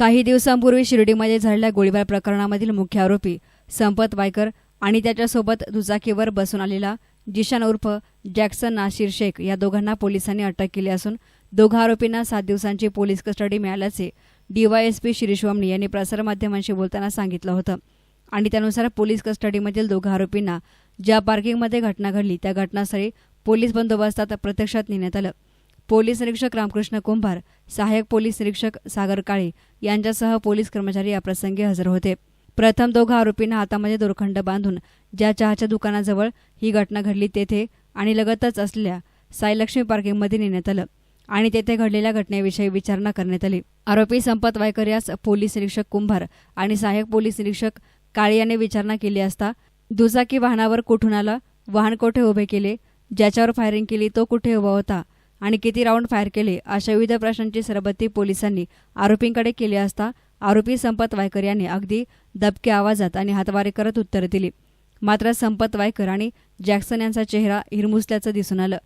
काही दिवसांपूर्वी शिर्डीमध्ये झालेल्या गोळीबार प्रकरणामधील मुख्य आरोपी संपत वायकर आणि त्याच्यासोबत दुचाकीवर बसून आलेला जिशान उर्फ जॅक्सन नाशिर शेख या दोघांना पोलिसांनी अटक केली असून दोघा आरोपींना सात दिवसांची पोलीस कस्टडी मिळाल्याचे डीवायएसपी शिरीष वमनी यांनी प्रसारमाध्यमांशी बोलताना सांगितलं होतं. आणि त्यानुसार पोलीस कस्टडीमधील दोघा आरोपींना ज्या पार्किंगमध्ये घटना घडली त्या घटनास्थळी पोलीस बंदोबस्तात प्रत्यक्षात नेण्यात आलं. पोलीस निरीक्षक रामकृष्ण कुंभार सहाय्यक पोलीस निरीक्षक सागर काळे यांच्यासह पोलीस कर्मचारी याप्रसंगी हजर होते. प्रथम दोघा आरोपींना हातामध्ये दोरखंड बांधून ज्या चहाच्या दुकानाजवळ ही घटना घडली तेथे आणि लगतच असलेल्या साईलक्ष्मी पार्किंगमध्ये नेण्यात आलं आणि तेथे घडलेल्या घटनेविषयी विचारणा करण्यात आली. आरोपी संपत वायकर यास पोलीस निरीक्षक कुंभार आणि सहाय्यक पोलीस निरीक्षक काळे यांनी विचारणा केली असता दुचाकी वाहनावर कुठून आला वाहन कोठे उभे केले ज्याच्यावर फायरिंग केली तो कुठे उभा होता आणि किती राऊंड फायर केले अशा विविध प्रश्नांची सरबत्ती पोलिसांनी आरोपींकडे केली असता आरोपी संपत वायकर यांनी अगदी दबक्या आवाजात आणि हातवारे करत उत्तर दिली. मात्र संपत वायकर आणि जॅक्सन यांचा चेहरा हिरमुसल्याचं दिसून आलं.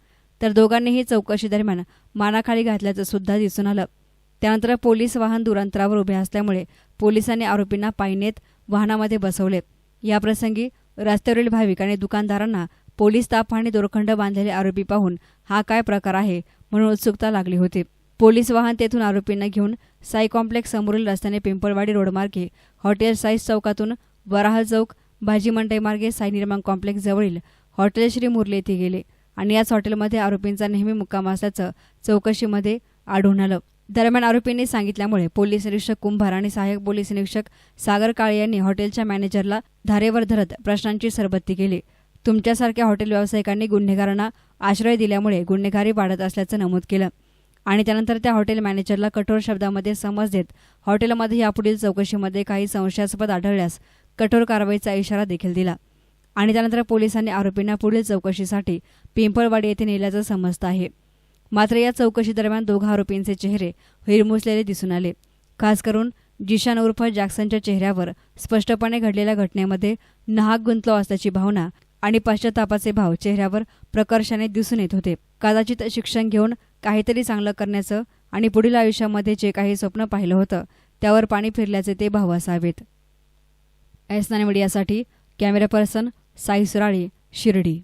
तर दोघांनीही चौकशी दरम्यान मानाखाली घातल्याचं सुद्धा दिसून आलं. त्यानंतर पोलीस वाहन दुरांतरावर उभे असल्यामुळे पोलिसांनी आरोपींना पायनेत वाहनामध्ये बसवले. याप्रसंगी रस्त्यावरील भाविक आणि दुकानदारांना पोलीस ताप आणि दोरखंड बांधलेले आरोपी पाहून हा काय प्रकार आहे म्हणून उत्सुकता लागली होती. पोलीस वाहन तेथून आरोपींना घेऊन साई कॉम्प्लेक्स समोरील रस्त्याने पिंपळवाडी रोडमार्गे हॉटेल साई चौकातून वराह चौक भाजी मंडईमार्गे साई निर्माण कॉम्प्लेक्स जवळील हॉटेल श्री मुरली येथे गेले आणि याच हॉटेलमध्ये आरोपींचा नेहमी मुक्काम असल्याचं चौकशीमध्ये आढळून आलं. दरम्यान आरोपींनी सांगितल्यामुळे पोलीस निरीक्षक कुंभार आणि सहाय्यक पोलीस निरीक्षक सागर काळे यांनी हॉटेलच्या मॅनेजरला धारेवर धरत प्रश्नांची सरबत्ती केली. तुमच्यासारख्या हॉटेल व्यावसायिकांनी गुन्हेगारांना आश्रय दिल्यामुळे गुन्हेगारी वाढत असल्याचं नमूद केलं. आणि त्यानंतर त्या हॉटेल मॅनेजरला कठोर शब्दामध्ये समज देत हॉटेलमध्ये यापुढील चौकशीमध्ये काही संशयास्पद आढळल्यास कठोर कारवाईचा इशारा देखील दिला. आणि त्यानंतर पोलिसांनी आरोपींना पुढील चौकशीसाठी पिंपळवाडी येथे नेल्याचं समजतं आहे. मात्र या चौकशी दरम्यान दोघा आरोपींचे चेहरे हिरमुसलेले दिसून आले. खास करून जिशान उर्फ जॅक्सनच्या चेहऱ्यावर स्पष्टपणे घडलेल्या घटनेमध्ये नाहक गुंतलो असल्याची भावना आणि पश्चातापाचे भाव चेहऱ्यावर प्रकर्षाने दिसून येत होते. कदाचित शिक्षण घेऊन काहीतरी चांगलं करण्याचं आणि पुढील आयुष्यामध्ये जे काही स्वप्न पाहिलं होतं त्यावर पाणी फिरल्याचे ते भाव असावेत. एस मीडियासाठी कॅमेरा पर्सन साई सुराळे शिर्डी.